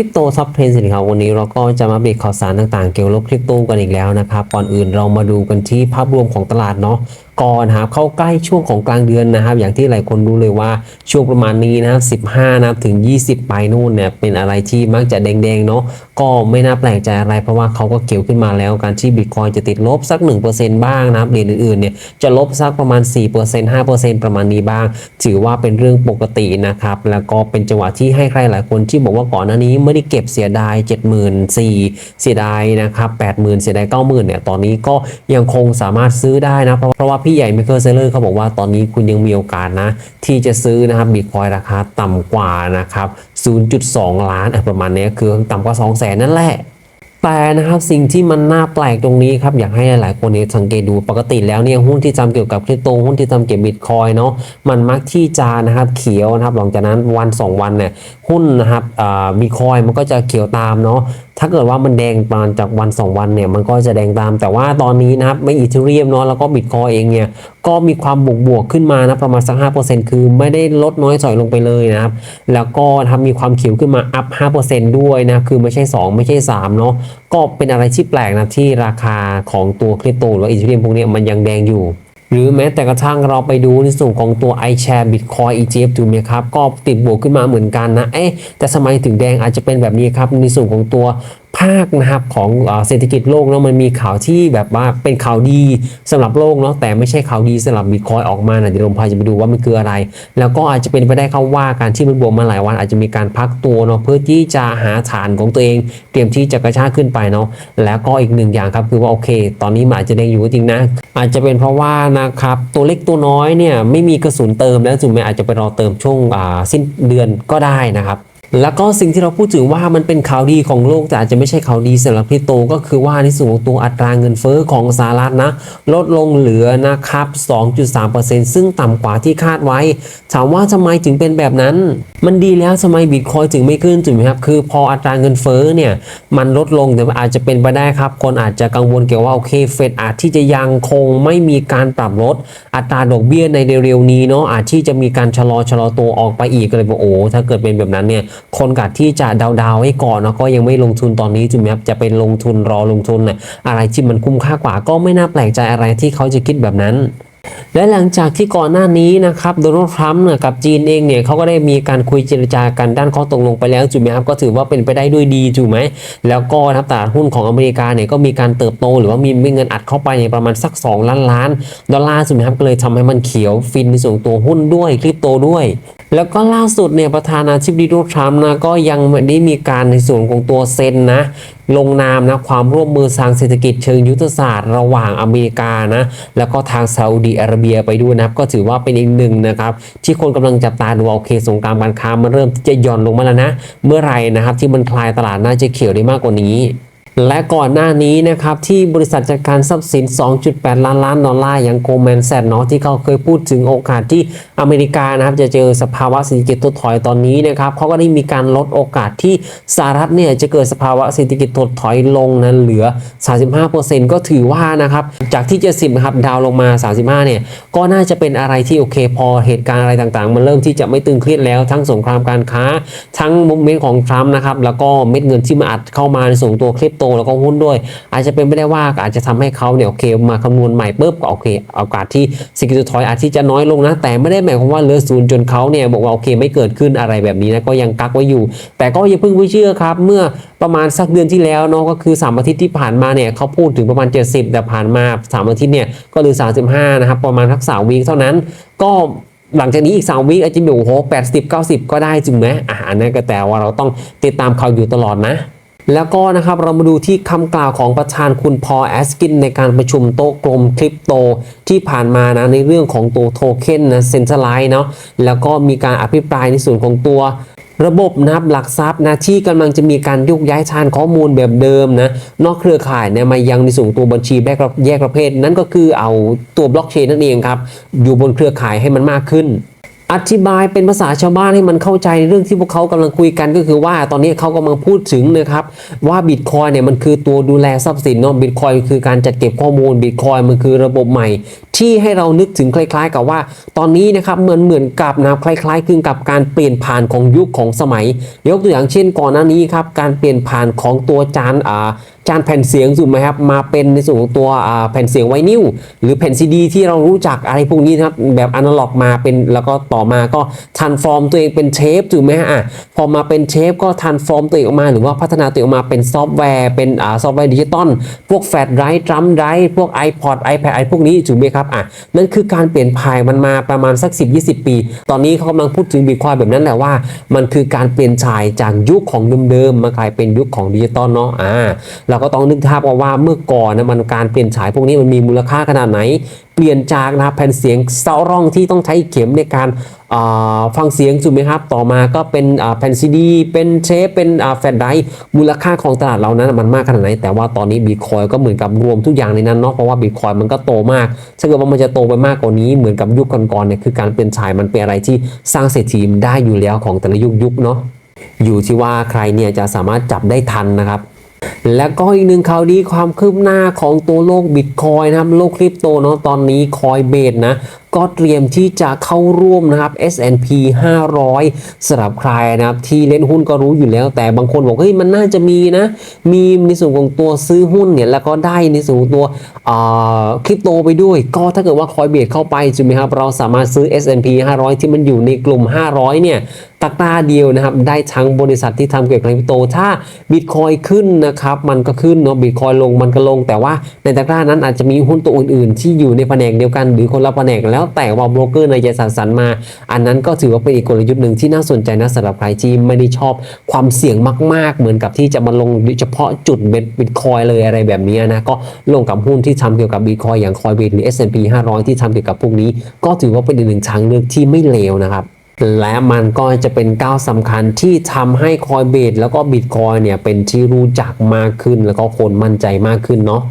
ริปโตซับเทรนสินค้าวันนี้เราก็จะมาเบรกข่าวสารต่างๆ เกี่ยวกับคริปโตกันอีกแล้วนะครับ ก่อนอื่นเรามาดูกันที่ภาพรวมของตลาดเนาะ ก่อนนะครับเข้าใกล้ช่วงของกลางเดือนนะครับ อย่างที่หลายคนรู้เลยว่าช่วงประมาณนี้นะครับ 15นะถึง 20 ไปนู่นเนี่ยเป็นอะไรที่มักจะแดงๆเนาะก็ไม่น่าแปลกใจอะไรเพราะว่าเขาก็เกี่ยวขึ้นมาแล้วการที่บิตคอยจะติดลบสัก 1%บ้างนะครับเหรียญอื่นๆเนี่ยจะลบสักประมาณ 4% 5%ประมาณนี้บ้าง ถือว่าเป็นเรื่องปกตินะครับ แล้วก็เป็นจังหวะที่ให้ใครหลายคนที่บอกว่าก่อนหน้านี้ไม่ได้เก็บเสียดาย 74,000เสียดายนะครับ80,000 เสียดาย 90,000เนี่ยตอนนี้ก็ยังคงสามารถซื้อได้นะเพราะเพราะว่าพี่ี่ใหญ่ไมเคิลเซเลอร์เขาบอกว่าตอนนี้คุณยังมีโอกาสนะ ที่จะซื้อนะครับบิตคอยราคาต่ำกว่านะครับ 0.2 ล้านอะประมาณนี้คือต่ำกว่า 2 0 0 0 0 0นั่นแหละแต่นะครับสิ่งที่มันน่าแปลกตรงนี้ครับอยากให้หลายๆคนเนี่ยสังเกตดูปกติแล้วเนี่ยหุ้นที่ทำเกี่ยวกับคริปโตหุ้นที่ทำเกี่ยวกับบิตคอยเนาะมันมักที่จะนะครับเขียวนะครับหลังจากนั้นวัน 2 วันเนี่ยหุ้นนะครับบิตคอยมันก็จะเขียวตามเนาะ ถ้าเกิดว่ามันแดงประมาณจากวัน 2 วันเนี่ยมันก็จะแดงตาม แต่ว่าตอนนี้นะครับไม่อีเทเรียมเนาะแล้วก็บิตคอยเองเนี่ยก็มีความบวกบวกขึ้นมานะประมาณสัก5%คือไม่ได้ลดน้อยถอยลงไปเลยนะครับ แล้วก็ทำมีความเขียวขึ้นมาอัพ5%ด้วยนะคือไม่ใช่2ไม่ใช่3เนาะก็เป็นอะไรที่แปลกนะที่ราคาของตัวคริปโตหรืออีเทเรียมพวกนี้มันยังแดงอยู่ หรือแม้แต่กระทั่งเราไปดูในส่วนของตัว iShare Bitcoin ETF ถูกไหมครับ ก็ติดบวกขึ้นมาเหมือนกันนะ เอ๊ะแต่สมัยถึงแดงอาจจะเป็นแบบนี้ครับ ในส่วนของตัว ภาคนะครับของเศรษฐกิจโลกเนาะมันมีข่าวที่แบบว่าเป็นข่าวดีสำหรับโลกเนาะแต่ไม่ใช่ข่าวดีสำหรับบิตคอยออกมานะเดี๋ยวลงพายจะไปดูว่ามันคืออะไร แล้วก็อาจจะเป็นไปได้ครับว่าการที่มันบวกมาหลายวัน อาจจะมีการพักตัวเนาะเพื่อที่จะหาฐานของตัวเอง เตรียมที่จะกระชากขึ้นไปเนาะแล้วก็อีกหนึ่งอย่างครับคือว่าโอเค ตอนนี้มันอาจจะแดงอยู่จริงนะ อาจจะเป็นเพราะว่านะครับตัวเล็กตัวน้อยเนี่ยไม่มีกระสุนเติมแล้วจุดไหมอาจจะไปรอเติมช่วงสิ้นเดือนก็ได้นะครับ แล้วก็สิ่งที่เราพูดถึงว่ามันเป็นข่าวดีของโลกแต่อาจจะไม่ใช่ข่าวดีสำหรับคริปโตก็คือว่าในส่วนของตัวอัตราเงินเฟ้อของสหรัฐนะ ลดลงเหลือนะครับ 2.3%ซึ่งต่ำกว่าที่คาดไว้ ถามว่าทำไมถึงเป็นแบบนั้น มันดีแล้วทำไมบิตคอยถึงไม่ขึ้นถูกไหมครับ คือพออัตราเงินเฟ้อเนี่ย มันลดลงแต่อาจจะเป็นไปได้ครับ คนอาจจะกังวลเกี่ยวว่าโอเคเฟดอาจที่จะยังคงไม่มีการปรับลดอัตราดอกเบี้ยในเร็วๆนี้เนาะอาจที่จะมีการชะลอชะลอตัวออกไปอีกก็เลยบอกโอ้ถ้าเกิดเป็นแบบนั้นเนี่ยคนกัดที่จะดาวๆไว้ก่อนแล้วก็ยังไม่ลงทุนตอนนี้ถูกไหมครับจะเป็นลงทุนรอลงทุนน่ะอะไรที่มันคุ้มค่ากว่า ก็ไม่น่าแปลกใจอะไรที่เขาจะคิดแบบนั้นและหลังจากที่ก่อนหน้านี้นะครับโดนัลด์ทรัมป์กับจีนเองเนี่ยเขาก็ได้มีการคุยเจรจากันด้านข้อตกลงไปแล้วถูกไหมครับก็ถือว่าเป็นไปได้ด้วยดีถูกไหมแล้วก็นะครับตลาดหุ้นของอเมริกาเนี่ยก็มีการเติบโต หรือว่ามีเงินอัดเข้าไปในประมาณสัก 2 ล้านล้าน ดอลลาร์ถูกไหมครับก็เลยทำให้มันเขียวฟินในส่วนตัวหุ้นด้วยคริปโตด้วย แล้วก็ล่าสุดเนี่ยประธานาธิบดีโดนัลด์ทรัมป์นะก็ยังไม่ได้มีการในส่วนของตัวเซ็นนะลงนามนะความร่วมมือทางเศรษฐกิจเชิงยุทธศาสตร์ ระหว่างอเมริกานะแล้วก็ทางซาอุดีอาระเบียไปด้วยนะครับก็ถือว่าเป็นอีกหนึ่งนะครับที่คนกำลังจับตาดูโอเคสงครามการค้ามันเริ่มที่จะหย่อนลงมาแล้วนะ เมื่อไหร่นะครับที่มันคลายตลาดน่าจะเขียวได้มากกว่านี้ และก่อนหน้านี้นะครับที่บริษัทจัดการทรัพย์สิน 2.8 ล้านล้านดอลลาร์อย่างโกลแมนแซดเนาะที่เขาเคยพูดถึงโอกาสที่อเมริกานะครับจะเจอสภาวะเศรษฐกิจถดถอยตอนนี้นะครับเขาก็ได้มีการลดโอกาสที่สหรัฐเนี่ยจะเกิดสภาวะเศรษฐกิจถดถอยลงนั้นเหลือ 35%ก็ถือว่านะครับจากที่ 70นะครับดาวลงมา 35 เนี่ยก็น่าจะเป็นอะไรที่โอเคพอเหตุการณ์อะไรต่างๆ มันเริ่มที่จะไม่ตึงเครียดแล้วทั้งสงครามการค้า ทั้งมุมเมนต์ของทรัมป์นะครับแล้วก็เม็ดเงินที่มาอัดเข้ามาในส่วนตัวคริปโตแล้วก็หุ้นด้วย อาจจะเป็นไม่ได้ว่าอาจจะทำให้เขาเนี่ยโอเคมาคำนวณใหม่ปุ๊บก็โอเคโอกาสที่สกิลทอยอาจที่จะน้อยลงนะ แต่ไม่ได้หมายความว่าเลือศูนย์จนเขาเนี่ยบอกว่าโอเคไม่เกิดขึ้นอะไรแบบนี้นะก็ยังกักไว้อยู่ แต่ก็อย่าเพิ่งไปเชื่อครับ เมื่อประมาณสักเดือนที่แล้วเนาะก็คือ3อาทิตย์ที่ผ่านมาเนี่ยเขาพูดถึงประมาณ 70 แต่ผ่านมา 3 อาทิตย์เนี่ยก็เหลือ35นะครับประมาณทักสามวีคเท่านั้น ก็หลังจากนี้อีก3วีคอาจจะมีโอ้โห80 90ก็ได้จริงไหมอ่านนั้นก็แต่ว่าเราต้องติดตามข่าวอยู่ตลอดนะ แล้วก็นะครับเรามาดูที่คำกล่าวของประธานคุณพอแอสกิน ในการประชุมโต๊ะกลมคริปโตที่ผ่านมานะในเรื่องของตัวโทเค็นนะเซ็นทรัลไลน์เนาะแล้วก็มีการอภิปรายในส่วนของตัวระบบนะครับหลักทรัพย์นะที่กำลังจะมีการยุกย้ายฐานข้อมูลแบบเดิมนะนอกเครือข่ายเนี่ยมายังในส่วนตัวบัญชีแยกแยกประเภท นั่นก็คือเอาตัวบล็อกเชนนั่นเองครับอยู่บนเครือข่ายให้มันมากขึ้น อธิบายเป็นภาษาชาวบ้านให้มันเข้าใจในเรื่องที่พวกเขากำลังคุยกันก็คือว่าตอนนี้เขากำลังพูดถึงนะครับว่าบิตคอยเนี่ยมันคือตัวดูแลทรัพย์สินเนาะบิตคอยคือการจัดเก็บข้อมูลบิตคอยมันคือระบบใหม่ ที่ให้เรานึกถึงคล้าย ๆ กับว่า ตอนนี้นะครับเหมือนเหมือนกับนะครับคล้ายๆคลึงกับการเปลี่ยนผ่านของยุคของสมัยยกตัวอย่างเช่นก่อนหน้านี้ครับการเปลี่ยนผ่านของตัวจานอ่า จานแผ่นเสียงถูกไหมครับมาเป็นในส่วนของตัวแผ่นเสียงไวนิลหรือแผ่นซีดี ที่เรารู้จักอะไรพวกนี้นะครับแบบอนาล็อกมาเป็นแล้วก็ต่อมาก็ทันฟอร์มตัวเองเป็นเทปถูกไหมฮะอะพอมาเป็นเทปก็ทันฟอร์มตัวเองออกมา หรือว่าพัฒนาตัวเองออกมาเป็นซอฟต์แวร์เป็นอ่าซอฟต์แวร์ดิจิตอลพวกแฟลชไดร์ดรัมไดร์พวก iPod iPad ไอพวกนี้ถูกไหมครับอะนั่นคือการเปลี่ยนผ่านมันมาประมาณสัก 10-20 ปี ตอนนี้เขากำลังพูดถึงบิตคอยแบบนั้นแหละว่า มันคือการเปลี่ยนฉายจากยุคของเดิมๆมากลายเป็นยุคของดิจิตอลเนาะอ่าเราก็ต้องนึกภาพว่าว่าเมื่อก่อนนะมันการเปลี่ยนฉายพวกนี้มันมีมูลค่าขนาดไหน เปลี่ยนจากนะครับแผ่นเสียงเซาร่องที่ต้องใช้เข็มในการฟังเสียงถูกไหมครับ ต่อมาก็เป็นแผ่นซีดี เป็นเทปเป็นแฟลชไดร์มูลค่าของตลาดเรานั้นมันมากขนาดไหน แต่ว่าตอนนี้บิตคอยก็เหมือนกับรวมทุกอย่างในนั้นเนาะเพราะว่าบิตคอยมันก็โตมากถ้าเกิดว่ามันจะโตไปมากกว่านี้เหมือนกับยุคก่อนๆเนี่ยคือการเปลี่ยนฉายมันเป็นอะไรที่สร้างเศรษฐีได้อยู่แล้วของแต่ละยุคยุคๆเนาะอยู่ที่ว่าใครเนี่ยจะสามารถจับได้ทันนะครับ แล้วก็อีกหนึ่งข่าวดีความคืบหน้าของตัวโลกบิตคอยนะครับโลกคริปโตเนาะตอนนี้คอยเบสนะก็เตรียมที่จะเข้าร่วมนะครับ S&P 500สำหรับใครนะครับที่เล่นหุ้นก็รู้อยู่แล้ว แต่บางคนบอกเฮ้ยมันน่าจะมีนะ มีในส่วนของตัวซื้อหุ้นเนี่ยแล้วก็ได้ในส่วนของตัวคริปโตไปด้วย ก็ถ้าเกิดว่าคอยเบสเข้าไปใช่ไหมครับเราสามารถซื้อ S&P 500 ที่มันอยู่ในกลุ่ม 500 เนี่ย ตะกร้าเดียวนะครับได้ทั้งบริษัทที่ทำเกี่ยวกับคริปโต ถ้าบิตคอยขึ้นนะครับมันก็ขึ้นเนาะบิตคอยลงมันก็ลง แต่ว่าในตะกร้านั้นอาจจะมีหุ้นตัวอื่นๆ ที่อยู่ในแผนกเดียวกัน หรือคนละแผนกแล้วแต่ว่าโบรกเกอร์ในจะสรรสรรมา อันนั้นก็ถือว่าเป็นอีกกลยุทธ์หนึ่งที่น่าสนใจนะสำหรับใครที่ไม่ได้ชอบความเสี่ยงมาก ๆ เหมือนกับที่จะมาลงเฉพาะจุดเบ็ดบิตคอยเลยอะไรแบบนี้นะก็ลงกับหุ้นที่ทำเกี่ยวกับบิตคอยอย่างคอยเบหรือ S&P 500 ที่ทำเกี่ยวกับพวกนี้ ก็ถือว่าเป็นอีกหนึ่งทางเลือกที่ไม่เลวนะครับ และมันก็จะเป็นก้าวสำคัญที่ทำให้คอยเบสแล้วก็บิตคอยเนี่ยเป็นที่รู้จักมากขึ้นแล้วก็คนมั่นใจมากขึ้นเนาะ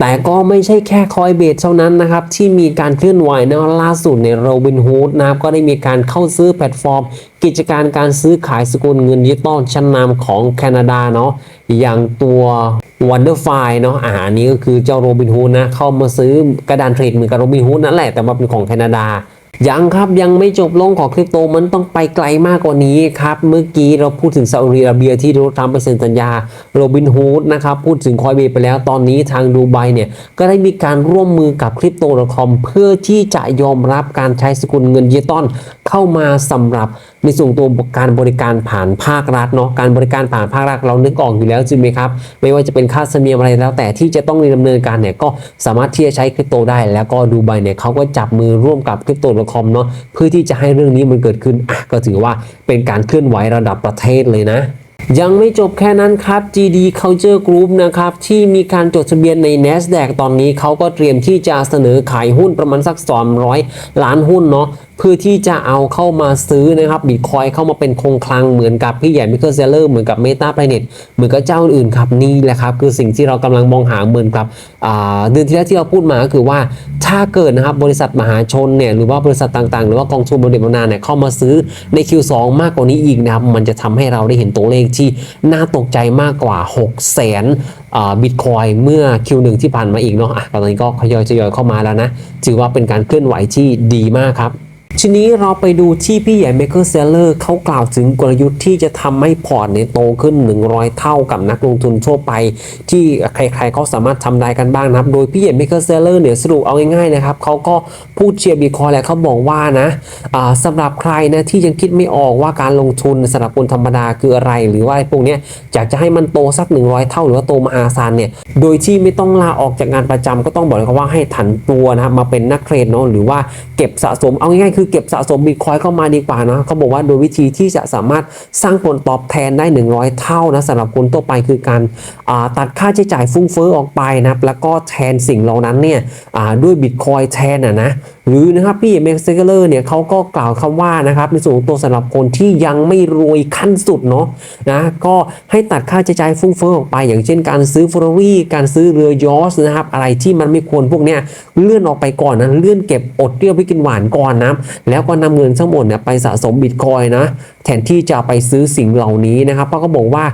แต่ก็ไม่ใช่แค่คอยเบสเท่านั้นนะครับ ที่มีการเคลื่อนไหวนะล่าสุดในโรบินฮูดนะครับ ก็ได้มีการเข้าซื้อแพลตฟอร์ม กิจการการซื้อขายสกุลเงินดิจิตอลชั้นนำของแคนาดาเนาะอย่างตัว Wonderfy เนาะอานนี้ก็คือเจ้าโรบินฮูดนะเข้ามาซื้อกระดานเทรดเหมือนกับโรบินฮูดนั่นแหละแต่ว่าเป็นของแคนาดา ยังครับยังไม่จบลงของคริปโตมันต้องไปไกลมากกว่านี้ครับ เมื่อกี้เราพูดถึงซาอุดิอาระเบียที่โดนัฐทรัมป์ไปเซ็นสัญญาโรบินฮูดนะครับ พูดถึงคอยเบไปแล้วตอนนี้ทางดูไบเนี่ย ก็ได้มีการร่วมมือกับคริปโตละคอมเพื่อที่จะยอมรับการใช้สกุลเงินดิจิตอล เข้ามาสำหรับในส่วนตัวการบริการผ่านภาครัฐเนาะการบริการผ่านภาครัฐเรานึกออกอยู่แล้วใช่ไหมครับไม่ว่าจะเป็นค่าธรรมเนียมอะไรแล้ว แต่ที่จะต้องดำเนินการเนี่ยก็สามารถที่จะใช้คริปโตได้ แล้วก็ดูไบเนี่ยเขาก็จับมือร่วมกับคริปโต .com เนาะเพื่อที่จะให้เรื่องนี้มันเกิดขึ้นอะก็ถือว่าเป็นการเคลื่อนไหวระดับประเทศเลยนะยังไม่จบแค่นั้นครับ GD Culture Group นะครับ ที่มีการจดทะเบียนใน NASDAQ ตอนนี้เขาก็เตรียมที่จะเสนอขายหุ้นประมาณสัก 200 ล้านหุ้นเนาะ เพื่อที่จะเอาเข้ามาซื้อนะครับบิตคอยเข้ามาเป็นคงคลังเหมือนกับพี่ใหญ่มิเคอร์เซเลอร์เหมือนกับ Meta Planet เหมือนกับเจ้าอื่นครับนี่แหละครับ คือสิ่งที่เรากำลังมองหาเหมือนกับเดือนที่แล้วที่เราพูดมาก็คือว่าถ้าเกิดนะครับบริษัทมหาชนเนี่ยหรือว่าบริษัทต่างๆ หรือว่ากองทุนบริษัทนาญเนี่ยเข้ามาซื้อใน Q2 มากกว่านี้อีกนะครับมันจะทำให้เราได้เห็นตัวเลขที่น่าตกใจมากกว่า 6 0แสนบิตคอยเมื่อ Q1 ที่ผ่านมาอีกเนาะอะตอนนี้ก็ทยอยทยอยเข้ามาแล้วนะ ถือว่าเป็นการเคลื่อนไหวที่ดีมากครับ ทีนี้เราไปดูที่พี่ใหญ่ Maker Seller เขากล่าวถึงกลยุทธ์ที่จะทำให้พอร์ตเนี่ยโตขึ้น 100 เท่ากับนักลงทุนทั่วไป ที่ใครๆเขาสามารถทำได้กันบ้างนะครับ โดยพี่ใหญ่ Maker Seller เนี่ยสรุปเอาง่ายๆนะครับเขาก็พูดเชียร์บิตคอยแหละเขาบอกว่านะสำหรับใครนะที่ยังคิดไม่ออกว่าการลงทุนสำหรับคนธรรมดาคืออะไร หรือว่าพวกนี้อยากจะให้มันโตสัก 100 เท่าหรือว่าโตมหาศาลเนี่ยโดยที่ไม่ต้องลาออกจากงานประจำก็ต้องบอกเลยว่าให้ถันตัวนะครับมาเป็นนักเทรดเนาะหรือว่าเก็บสะสมเอาง่ายๆคือเก็บสะสมบิตคอยเข้ามาดีกว่านะเขาบอกว่าโดยวิธีที่จะสามารถสร้างผลตอบแทนได้ 100 เท่านะสำหรับคนทั่วไปคือการาตัดค่าใช้จ่ายฟุ้งเฟ้อออกไปนะแล้วก็แทนสิ่งเหล่านั้นเนี่ยด้วยบิตคอยแทนอะนะ หรือนะครับพี่เมกเซเกอร์เนี่ยเขาก็กล่าวคำว่านะครับในส่วนของตัวสำหรับคนที่ยังไม่รวยขั้นสุดเนาะนะก็ให้ตัดค่าใช้จ่ายฟุ่งเฟ้อออกไป อย่างเช่นการซื้อฟอร์รี่การซื้อเรือยอชนะครับอะไรที่มันไม่ควรพวกเนี้ยเลื่อนออกไปก่อนนะเลื่อนเก็บอดเปรี้ยวไปกินหวานก่อนนะแล้วก็นำเงินทั้งหมดเนี่ยไปสะสมบิตคอยนะแทนที่จะไปซื้อสิ่งเหล่านี้นะครับเพราก็บอกว่า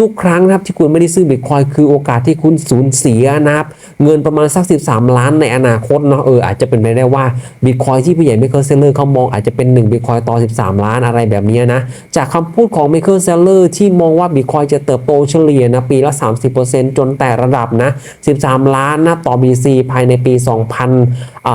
ทุกๆ ครั้งนะครับที่คุณไม่ได้ซื้อบิตคอยคือโอกาสที่คุณสูญเสียนะครับเงินประมาณสัก 13 ล้านในอนาคตเนาะเอออาจจะเป็นไปได้ว่าบิตคอยที่ผู้ใหญ่ไมเคิลเซลเลอร์เขามองอาจจะเป็น1บิตคอยต่อ 13 ล้านอะไรแบบนี้นะจากคำพูดของไมเคิลเซลเลอร์ที่มองว่าบิตคอยจะเติบโตเฉลี่ยนะปีละ 30%จนแต่ระดับนะ13 ล้านนะต่อ BC ภายในปี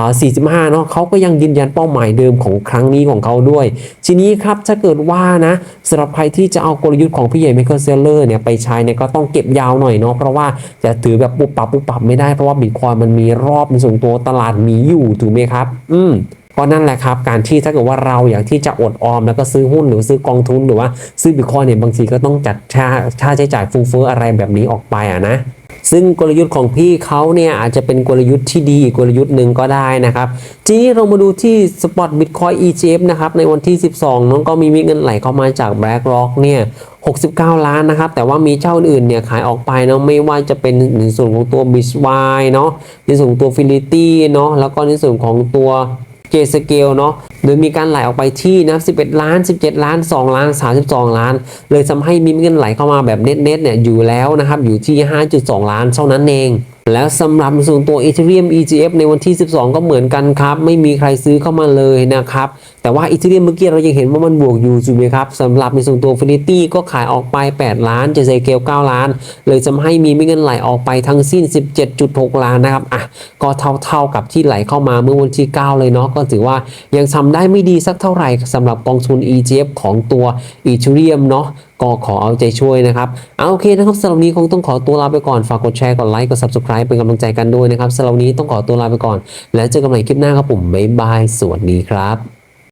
2045เนาะเขาก็ยังยืนยันเป้าหมายเดิมของครั้งนี้ของเขาด้วย ทีนี้ครับถ้าเกิดว่านะสำหรับใครที่จะเอากลยุทธ์ของพี่ใหญ่ไมเคิลเซลเลอร์เนี่ยไปใช้เนี่ยก็ต้องเก็บยาวหน่อยเนาะเพราะว่าจะถือแบบปุบปับปุบปับไม่ได้เพราะว่าบิตคอยมันมีรอบในส่วนตัวตลาดมีอยู่ถูกไหมครับ อืมก็นั่นแหละครับ การที่ถ้าเกิดว่าเราอยากที่จะอดออม แล้วก็ซื้อหุ้นหรือซื้อกองทุนหรือว่าซื้อบิตคอยเนี่ยบางทีก็ต้องจัดค่าค่าใช้จ่ายฟูเฟ้ออะไรแบบนี้ออกไปอะนะ ซึ่งกลยุทธ์ของพี่เขาเนี่ยอาจจะเป็นกลยุทธ์ที่ดีอีกกลยุทธ์หนึ่งก็ได้นะครับ ทีนี้เรามาดูที่ Spot Bitcoin ETF นะครับในวันที่ 12 น้องก็มีมีเงินไหลเข้ามาจาก BlackRock เนี่ย69 ล้านนะครับ แต่ว่ามีเจ้าอื่นเนี่ยขายออกไปเนาะไม่ว่าจะเป็นในส่วนของตัว b i t w i เนาะในส่วนของตัว Finity เนาะแล้วก็ในส่วนของตัว เจสเกลเนาะโดยมีการไหลออกไปที่นะ11 ล้าน 17 ล้าน 2 ล้าน 32 ล้าน เลยทำให้มีเงินไหลเข้ามาแบบเน็ตๆเนี่ยอยู่แล้วนะครับอยู่ที่ 5.2 ล้านเท่านั้นเอง แล้วสำหรับส่วนตัว Ethereum ETF ในวันที่ 12 ก็เหมือนกันครับ ไม่มีใครซื้อเข้ามาเลยนะครับ แต่ว่า Ethereum เมื่อกี้เรายังเห็นว่ามันบวกอยู่ถูกไหมครับสำหรับในส่วนตัว Finity ก็ขายออกไป 8 ล้านเจสเกล9ล้าน เลยทำให้มีไม่เงินไหลออกไปทั้งสิ้น 17.6 ล้านนะครับอะก็เท่าๆกับที่ไหลเข้ามาเมื่อวันที่ 9 เลยเนาะก็ถือว่ายังทำได้ไม่ดีสักเท่าไหร่สำหรับกองทุน ETF ของตัว Ethereum เนาะ ก็ขอเอาใจช่วยนะครับเอาโอเคนะครับสำหรับนี้คงต้องขอตัวลาไปก่อนฝากกดแชร์กดไลค์กด Subscribe เป็นกำลังใจกันด้วยนะครับสำหรับวันนี้ต้องขอตัวลาไปก่อน แล้วเจอกันใหม่คลิปหน้าครับผมบ๊ายบายสวัสดีครับ